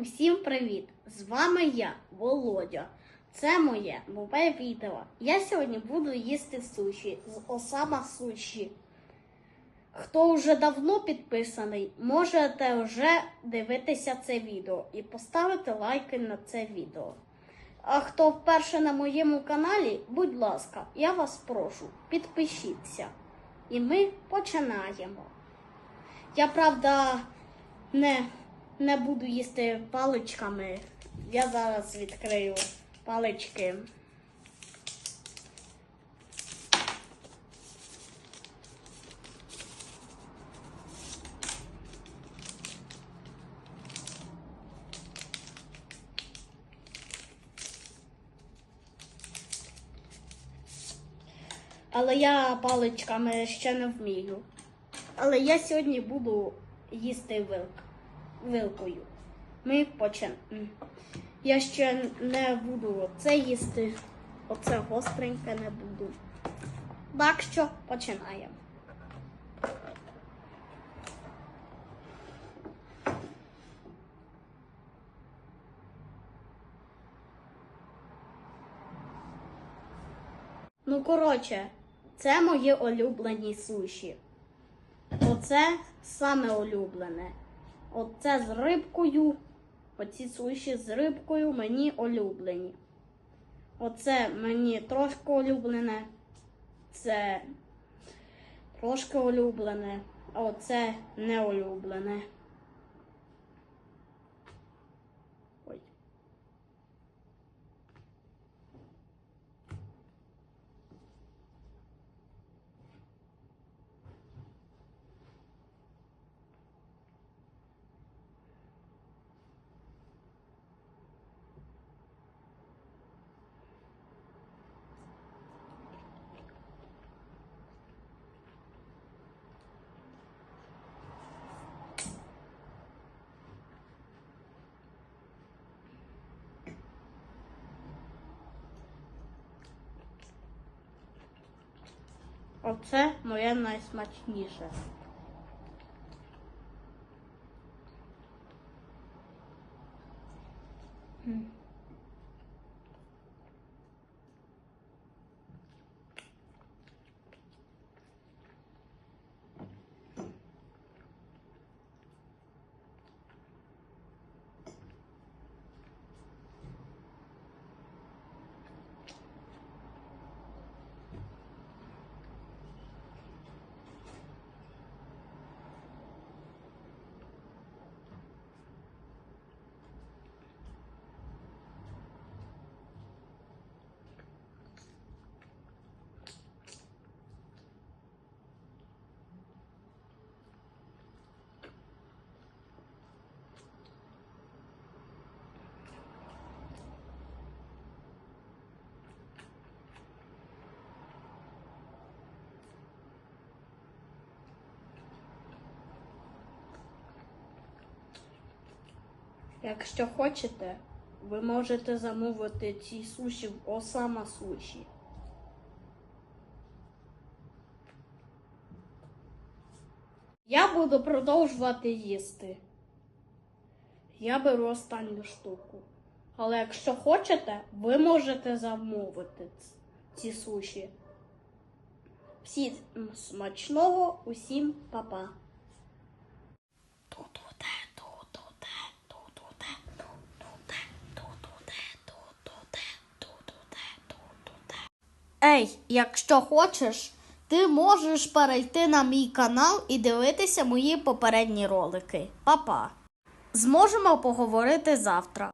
Усім привіт! З вами я, Володя. Це моє нове відео. Я сьогодні буду їсти суші з Осама Суші. Хто вже давно підписаний, можете вже дивитися це відео і поставити лайки на це відео. А хто вперше на моєму каналі, будь ласка, я вас прошу, підпишіться. І ми починаємо. Я правда не, не буду їсти паличками. Я зараз відкрию палички. Але я паличками ще не вмію. Але я сьогодні буду їсти вилк, вилкою. Ми почнемо. Я ще не буду це їсти. Оце гостреньке не буду. Так що починаємо. Ну, коротше, це мої улюблені суші. Оце саме улюблене. Оце з рибкою. Оці суші з рибкою мені улюблені. Оце мені трошки улюблене. Це трошки улюблене. А оце не улюблене. Оце моє найсмачніше. М. Якщо хочете, ви можете замовити ці суші в Осама Суші. Я буду продовжувати їсти. Я беру останню штуку. Але якщо хочете, ви можете замовити ці суші. Всім смачного, усім па-па. Ей, якщо хочеш, ти можеш перейти на мій канал і дивитися мої попередні ролики. Па-па. Зможемо поговорити завтра.